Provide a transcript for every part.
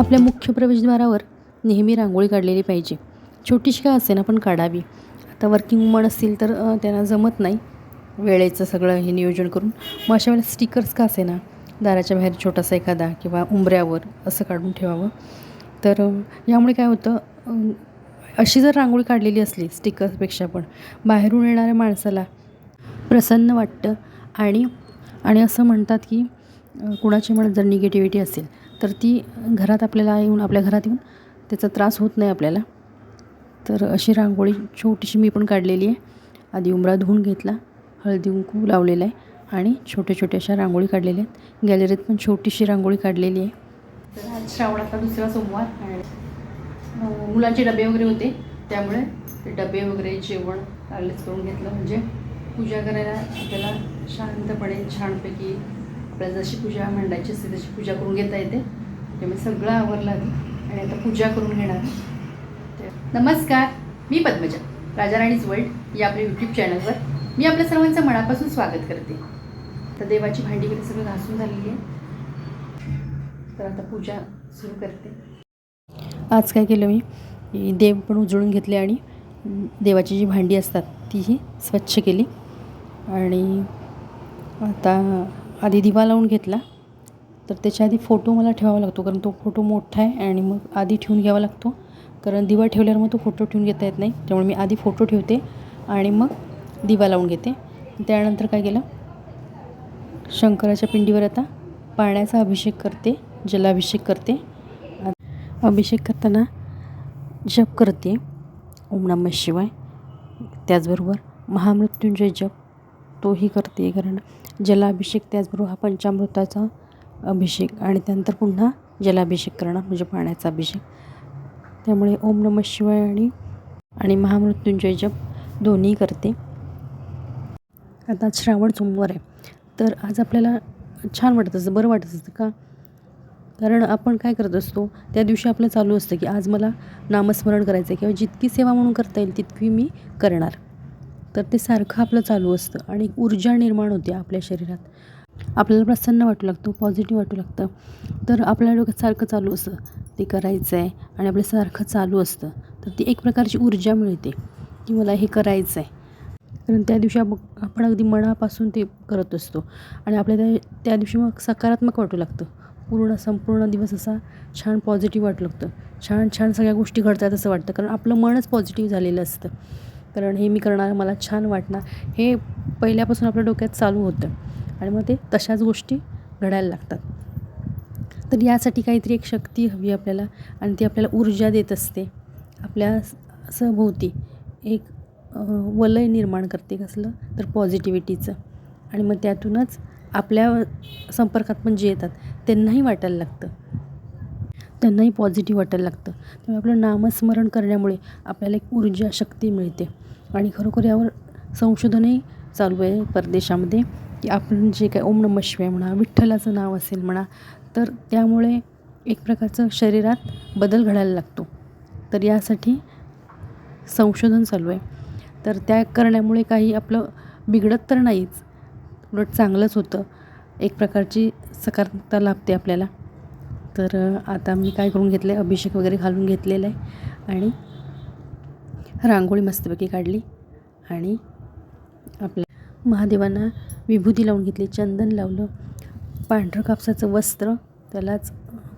आपल्या मुख्य प्रवेशद्वारावर नेहमी रांगोळी काढलेली पाहिजे. छोटीशी का असेना पण काढावी. आता वर्किंग वुमन असतील तर त्यांना जमत नाही वेळेचं सगळं हे नियोजन करून. मग अशा वेळेला स्टिकर्स का असेना? दाराच्या बाहेर छोटासा एखादा किंवा उंबऱ्यावर असं काढून ठेवावं. तर यामुळे काय होतं अशी जर रांगोळी काढलेली असली स्टिकर्सपेक्षा पण बाहेरून येणाऱ्या माणसाला प्रसन्न वाटतं आणि आणि असं म्हणतात की कुणाची म्हणत जर निगेटिव्हिटी असेल तर ती घरात आपल्याला येऊन आपल्या घरात येऊन त्याचा त्रास होत नाही आपल्याला. तर अशी रांगोळी छोटीशी मी पण काढलेली आहे. आधी उंबरा धुवून घेतला हळदी कुंकू लावलेला आहे आणि छोट्या छोट्या अशा रांगोळी काढलेल्या आहेत. गॅलरीत पण छोटीशी रांगोळी काढलेली आहे. तर आज श्रावणाचा दुसरा सोमवार आणि मुलांचे डबे वगैरे होते त्यामुळे ते डबे वगैरे जेवण आलेच करून घेतलं. म्हणजे पूजा करायला आपल्याला शांतपणे छानपैकी आपल्याला जशी पूजा मांडायची असते तशी पूजा करून घेता येते. त्यामुळे सगळं आवरलं आधी. आणि आता पूजा करून घेणार नमस्कार मी पद्मजा राजाराणीज वर्ल्ड या आपल्या यूट्यूब चॅनलवर मी आपल्या सर्वांचं मनापासून स्वागत करते. तर देवाची भांडी वगैरे सगळं घासून झालेली आहे. तर आता पूजा सुरू करते. आज काय केलं मी? देव पण उजळून घेतले आणि देवाची जी भांडी असतात तीही स्वच्छ केली. आणि आता आधी दिवा लावून घेतला. तर त्याच्या आधी फोटो मला ठेवावा लागतो कारण तो फोटो मोठा आहे आणि मग आधी ठेवून घ्यावा लागतो. कारण दिवा ठेवल्यावर मग तो फोटो ठेवून घेता येत नाही त्यामुळे मी आधी फोटो ठेवते आणि मग दिवा लावून घेते. त्यानंतर काय केलं? शंकराच्या पिंडीवर आता पाण्याचा अभिषेक करते जलाभिषेक करते. अभिषेक करताना जप करते. ओम नम शिवाय. त्याचबरोबर महामृत्युंजय जप. तोही करते. कारण जलाभिषेक त्याचबरोबर हा पंचामृताचा अभिषेक आणि त्यानंतर पुन्हा जलाभिषेक करणं म्हणजे पाण्याचा अभिषेक. त्यामुळे ओम नमः शिवाय आणि आणि महामृत्युंजय जप दोन्ही करते. आता श्रावण सोमवार आहे. तर आज आपल्याला छान वाटत असतं बरं वाटत असतं का? कारण आपण काय करत असतो त्या दिवशी आपलं चालू असतं की आज मला नामस्मरण करायचं आहे किंवा जितकी सेवा म्हणून करता येईल तितकी मी करणार. तर ते सारखं आपलं चालू असतं आणि ऊर्जा निर्माण होते आपल्या शरीरात. आपल्याला प्रसन्न वाटू लागतं पॉझिटिव्ह वाटू लागतं. तर आपल्या डोक्यात सारखं चालू असतं. ते करायचं आहे आणि आपलं सारखं चालू असतं. तर ती एक प्रकारची ऊर्जा मिळते की मला हे करायचं आहे कारण त्या दिवशी आपण आपण अगदी मनापासून ते करत असतो. आणि आपल्या त्या त्या दिवशी मग सकारात्मक वाटू लागतं. पूर्ण संपूर्ण दिवस असा छान पॉझिटिव्ह वाटू लागतं. छान छान सगळ्या गोष्टी घडतात असं वाटतं. कारण आपलं मनच पॉझिटिव्ह झालेलं असतं. कारण हे मी करणार मला छान वाटणार. हे पहिल्यापासून आपल्या डोक्यात चालू होतं. आणि मग ते तशाच गोष्टी घडायला लागतात. तर यासाठी काहीतरी एक शक्ती हवी आपल्याला आणि ती आपल्याला ऊर्जा देत असते. आपल्या सभोवती एक वलय निर्माण करते कसलं तर पॉझिटिव्हिटीचं. आणि मग त्यातूनच आपल्या संपर्कात पण जे येतात त्यांनाही वाटायला लागतं. त्यांनाही पॉझिटिव्ह वाटायला लागतं. त्यामुळे आपलं नामस्मरण करण्यामुळे आपल्याला एक ऊर्जा शक्ती मिळते. आणि खरोखर यावर संशोधनही चालू आहे परदेशामध्ये की आपण जे काय ओम नम शिवाय म्हणा विठ्ठलाचं नाव असेल म्हणा तर त्यामुळे एक प्रकारचं शरीरात बदल घडायला लागतो. तर यासाठी संशोधन चालू आहे. तर त्या करण्यामुळे काही आपलं बिघडत तर नाहीच उलट चांगलंच होतं. एक प्रकारची सकारात्मकता लाभते आपल्याला. तर आता मी काय करून घेतलं आहे अभिषेक वगैरे घालून घेतलेला आहे. आणि रांगोळी मस्तपैकी काढली आणि आपल्या महादेवांना विभूती लावून घेतली चंदन लावलं पांढरं कापसाचं वस्त्र त्यालाच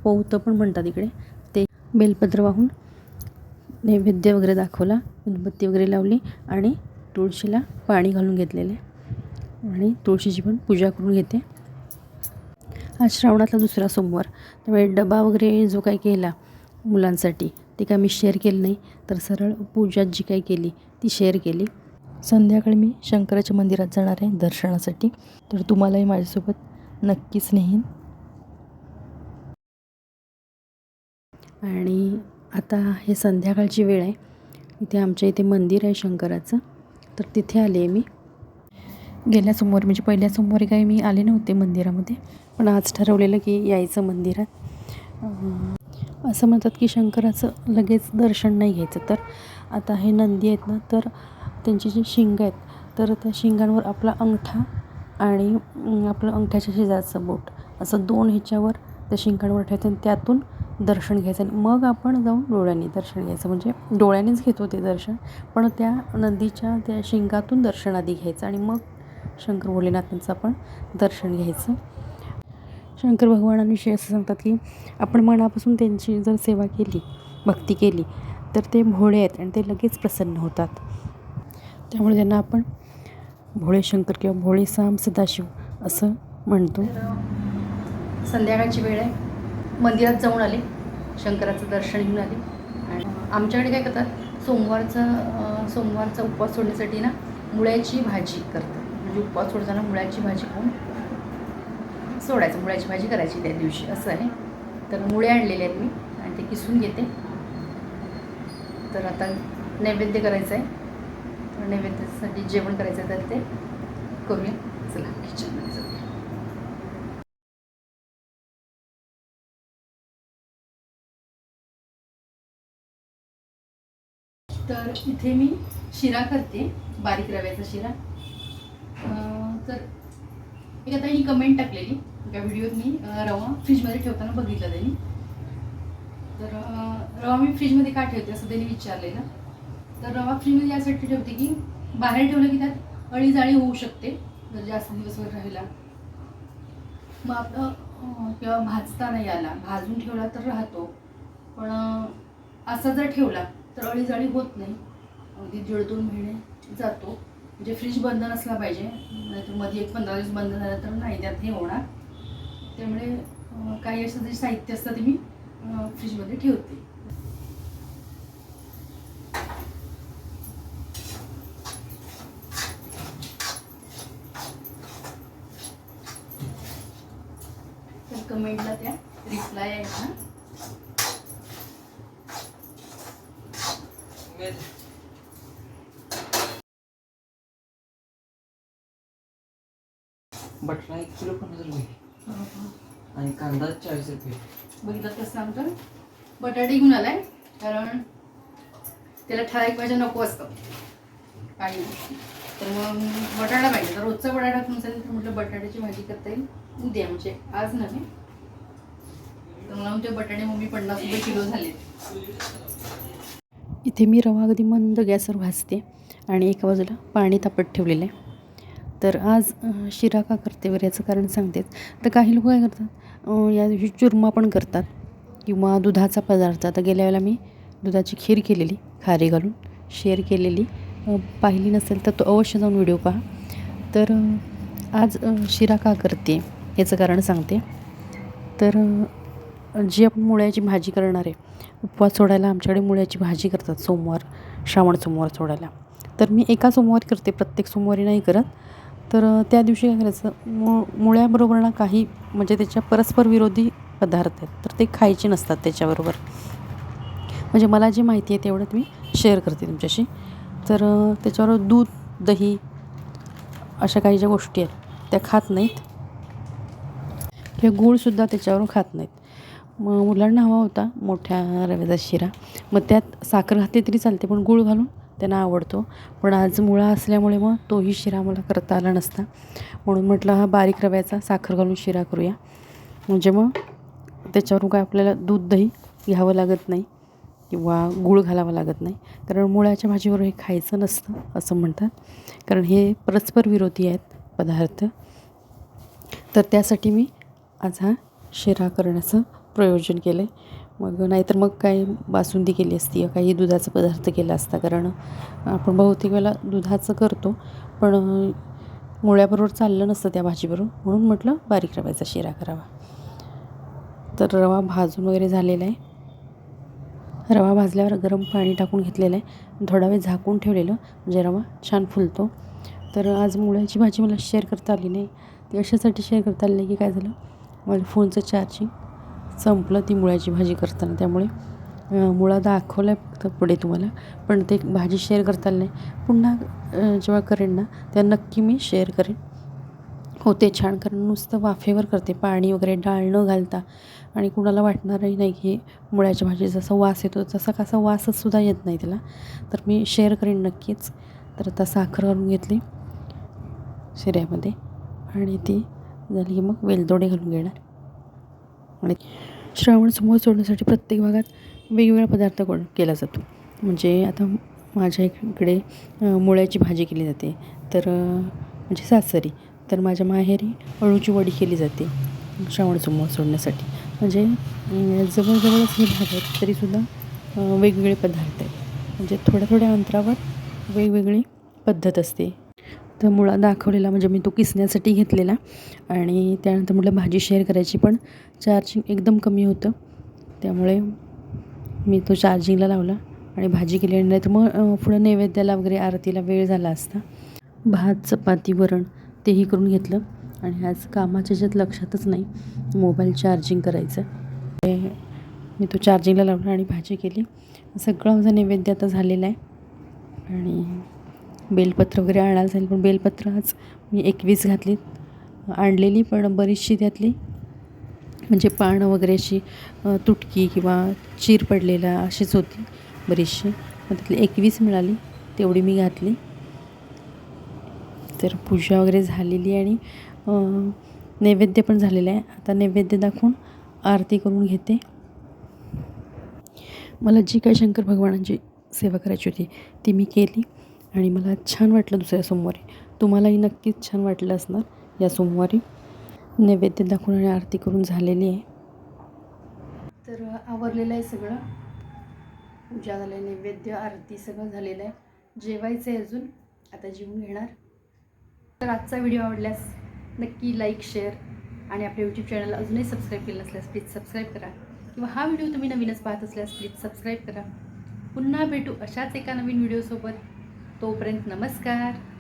पोहतं पण म्हणतात इकडे. ते बेलपत्र वाहून नैवेद्य वगैरे दाखवला उदबत्ती वगैरे लावली आणि तुळशीला पाणी घालून घेतलेले. आणि तुळशीची पण पूजा करून घेते. आज श्रावणातला दुसरा सोमवार. त्यामुळे डबा वगैरे जो काही केला मुलांसाठी ते काय मी शेअर केलं नाही. तर सरळ पूजा जी काही केली ती शेअर केली. संध्याकाळी मी शंकराच्या मंदिरात जाणार आहे दर्शनासाठी. तर तुम्हालाही माझ्यासोबत नक्कीच नेईन. आणि आता हे संध्याकाळची वेळ आहे. इथे आमच्या इथे मंदिर आहे शंकराचं. तर तिथे आले आहे मी. गेल्या सोमवारी म्हणजे पहिल्या सोमवारी काही मी आले नव्हते मंदिरामध्ये. पण आज ठरवलेलं की यायचं मंदिरात. असं म्हणतात की शंकराचं लगेच दर्शन नाही घ्यायचं. तर आता हे नंदी आहेत ना तर त्यांची जी शिंग आहेत तर त्या शिंगांवर आपला अंगठा आणि आपलं अंगठ्याच्या शेजारचं बोट असं दोन ह्याच्यावर त्या शिंगांवर ठेवायचं आणि त्यातून दर्शन घ्यायचं. आणि मग आपण जाऊन डोळ्यांनी दर्शन घ्यायचं. म्हणजे डोळ्यानेच घेतो ते दर्शन पण त्या नदीच्या त्या शिंगातून दर्शन आधी घ्यायचं आणि मग शंकर भोलेनाथांचं आपण दर्शन घ्यायचं. शंकर भगवानांविषयी असं सांगतात की आपण मनापासून त्यांची जर सेवा केली भक्ती केली तर ते भोळे आहेत आणि ते लगेच प्रसन्न होतात. त्यामुळे त्यांना आपण भोळे शंकर किंवा भोळे साम सदाशिव असं म्हणतो. संध्याकाळची वेळ आहे. मंदिरात जाऊन आले. शंकराचं दर्शन घेऊन आले. आणि आमच्याकडे काय करतात? सोमवारचा सोमवारचा उपवास सोडण्यासाठी ना मुळ्याची भाजी करतात. म्हणजे उपवास सोडताना मुळ्याची भाजी खाऊन सोडायचं मुळ्याची भाजी करायची त्या दिवशी असं आहे. तर मुळे आणलेले आहेत मी आणि ते किसून घेते. तर आता नैवेद्य करायचं आहे. तर नैवेद्यासाठी जेवण करायचं आहे तर ते करूया. चला किचनमध्ये जाऊया. तर इथे मी शिरा करते बारीक रव्याचा शिरा. तर एक आता ही कमेंट टाकलेली. एका व्हिडिओत मी रवा फ्रीजमध्ये ठेवताना बघितलं त्यांनी. तर रवा मी फ्रीजमध्ये का ठेवते असं त्यांनी विचारलेलं. तर रवा फ्रीजमध्ये यासाठी ठेवते की बाहेर ठेवलं की त्यात अळी जाळी होऊ शकते जर जास्त दिवसभर राहिला. मग आपलं किंवा भाजता नाही आला भाजून ठेवला तर राहतो. पण असा जर ठेवला तर अळी जाळी होत नाही. अगदी दीड दोन महिने जातो. म्हणजे फ्रीज बंद नसला पाहिजे नाहीतरमध्ये एक पंधरा दिवस बंद झालं तर नाही त्यात हे होणार. त्यामुळे काही असं जे साहित्य असतं ते मी फ्रीजमध्ये ठेवते. तर कमेंटला त्या रिप्लाय आहे ना बटला एक किलो पन्नास रुपये. आणि कांदा चाळीस रुपये बघितलं कसं सांगतो बटाटे घेऊन आलाय कारण त्याला ठराविक भाज्या नको असतं काही तर मग बटाटा पाहिजे. तर रोजचा बटाटा नसेल तर म्हटलं बटाट्याची भाजी करता येईल. उद्या म्हणजे आज नव्हे. तर मला म्हणते बटाटे मम्मी पन्नास रुपये किलो झाले. इथे मी रवा अगदी मंद गॅसवर भाजते आणि एका बाजूला पाणी तापत ठेवलेलं आहे. तर आज शिरा का करते बरं याचं कारण सांगतेच. तर काही लोक काय करतात या दिवशी चुरमा पण करतात किंवा दुधाचा पदार्थ. आता गेल्या वेळेला मी दुधाची खीर केलेली खारी घालून शेअर केलेली. पाहिली नसेल तर तो अवश्य जाऊन व्हिडिओ पहा. तर आज शिरा का करते याचं कारण सांगते. तर जी आपण मुळ्याची भाजी करणार आहे उपवास सोडायला आमच्याकडे मुळ्याची भाजी करतात सोमवार श्रावण सोमवार सोडायला. तर मी एका सोमवारी करते प्रत्येक सोमवारी नाही करत. तर त्या दिवशी काय करायचं मु मुळ्याबरोबर ना काही म्हणजे त्याच्या परस्पर विरोधी पदार्थ आहेत तर ते खायचे नसतात त्याच्याबरोबर. म्हणजे मला जे माहिती आहे तेवढं मी शेअर करते तुमच्याशी. तर त्याच्यावर त्याच्याबरोबर दूध दही अशा काही ज्या गोष्टी आहेत त्या खात नाहीत. किंवा गूळसुद्धा त्याच्यावर खात नाहीत. मग मुलांना हवा होता मोठ्या रव्याचा शिरा. मग त्यात साखर घातली तरी चालते पण गूळ घालून त्यांना आवडतो. पण आज मुळा असल्यामुळे मग तोही शिरा मला करता आला नसता. म्हणून म्हटलं हा बारीक रव्याचा साखर घालून शिरा करूया. म्हणजे मग त्याच्यावरून काय आपल्याला दूध दही घ्यावं लागत नाही किंवा गूळ घालावं लागत नाही. कारण मुळाच्या भाजीबरोबर हे खायचं नसतं असं म्हणतात. कारण हे परस्पर विरोधी आहेत पदार्थ. तर त्यासाठी मी आज हा शिरा करण्याचं प्रयोजन केलं आहे मग नाहीतर मग काय बासुंदी केली असती काही दुधाचा पदार्थ केला असता. कारण आपण बहुतेक वेळेला दुधाचं करतो पण मुळ्याबरोबर चाललं नसतं त्या भाजीबरोबर. म्हणून म्हटलं बारीक रव्याचा शिरा करावा. तर रवा भाजून वगैरे झालेला आहे. रवा भाजल्यावर गरम पाणी टाकून घेतलेलं आहे. थोडा वेळ झाकून ठेवलेलं म्हणजे रवा छान फुलतो. तर आज मुळ्याची भाजी मला शेअर करता आली नाही. ती अशासाठी शेअर करता आली नाही की काय झालं? माझ्या फोनचं चार्जिंग संपलं ती मुळ्याची भाजी करताना. त्यामुळे मुळा दाखवला आहे फक्त पुढे तुम्हाला. पण ते भाजी शेअर करता आली नाही. पुन्हा जेव्हा करेन ना तेव्हा नक्की मी शेअर करेन. होते छान कारण नुसतं वाफेवर करते. पाणी वगैरे डाळ न घालता. आणि कुणाला वाटणारही नाही की मुळ्याच्या भाजी जसा वास येतो तसा कसा वासच सुद्धा येत नाही त्याला. तर मी शेअर करेन नक्कीच. तर आता साखर घालून घेतली शिऱ्यामध्ये. आणि ती झाली की मग वेलदोडे घालून घेणार. आणि श्रावण समोर सोडण्यासाठी प्रत्येक भागात वेगवेगळा पदार्थ कोण केला जातो. म्हणजे आता माझ्या इकडे मुळ्याची भाजी केली जाते. तर म्हणजे सासरी. तर माझ्या माहेरी अळूची वडी केली जाते श्रावण समोर सोडण्यासाठी. म्हणजे जवळजवळच हे भाग आहेत तरीसुद्धा वेगवेगळे पदार्थ आहेत. म्हणजे थोड्या थोड्या अंतरावर वेगवेगळी पद्धत असते. तर मुळा दाखवलेला म्हणजे मी तो किसण्यासाठी घेतलेला. आणि त्यानंतर म्हटलं भाजी शेअर करायची पण चार्जिंग एकदम कमी होतं. त्यामुळे मी तो चार्जिंगला लावला आणि भाजी केली आणि नाही तर मग पुढं नैवेद्याला वगैरे आरतीला वेळ झाला असता. भात चपाती वरण तेही करून घेतलं. आणि आज कामाच्या ह्याच्यात लक्षातच नाही मोबाईल चार्जिंग करायचं. ते मी तो चार्जिंगला लावला आणि भाजी केली. सगळं माझा नैवेद्य आता झालेला आहे. आणि बेलपत्र वगैरे आणायला जाईल पण बेलपत्र आज मी एकवीस घातली आणलेली पण बरीचशी त्यातली. म्हणजे पानं वगैरे अशी तुटकी किंवा चीर पडलेला अशीच होती बरीचशी. मग त्यातली एकवीस मिळाली तेवढी मी घातली. तर पूजा वगैरे झालेली आणि नैवेद्य पण झालेलं आहे. आता नैवेद्य दाखवून आरती करून घेते. मला जी काही शंकर भगवानांची सेवा करायची होती ती मी केली. आणि मला छान वाटलं दुसऱ्या सोमवारी. तुम्हालाही नक्कीच छान वाटलं असणार या सोमवारी. नैवेद्य दाखवून आणि आरती करून झालेली आहे. तर आवरलेलं आहे सगळं. पूजा झालं आहे, नैवेद्य आरती सगळं झालेलं आहे. जेवायचं आहे अजून. आता जेवून घेणार. तर आजचा व्हिडिओ आवडल्यास नक्की लाईक शेअर आणि आपल्या यूट्यूब चॅनलला अजूनही सबस्क्राईब केलं नसल्यास प्लीज सबस्क्राईब करा. किंवा हा व्हिडिओ तुम्ही नवीनच पाहत असल्यास प्लीज सबस्क्राईब करा. पुन्हा भेटू अशाच एका नवीन व्हिडिओसोबत. तोपर्यंत नमस्कार.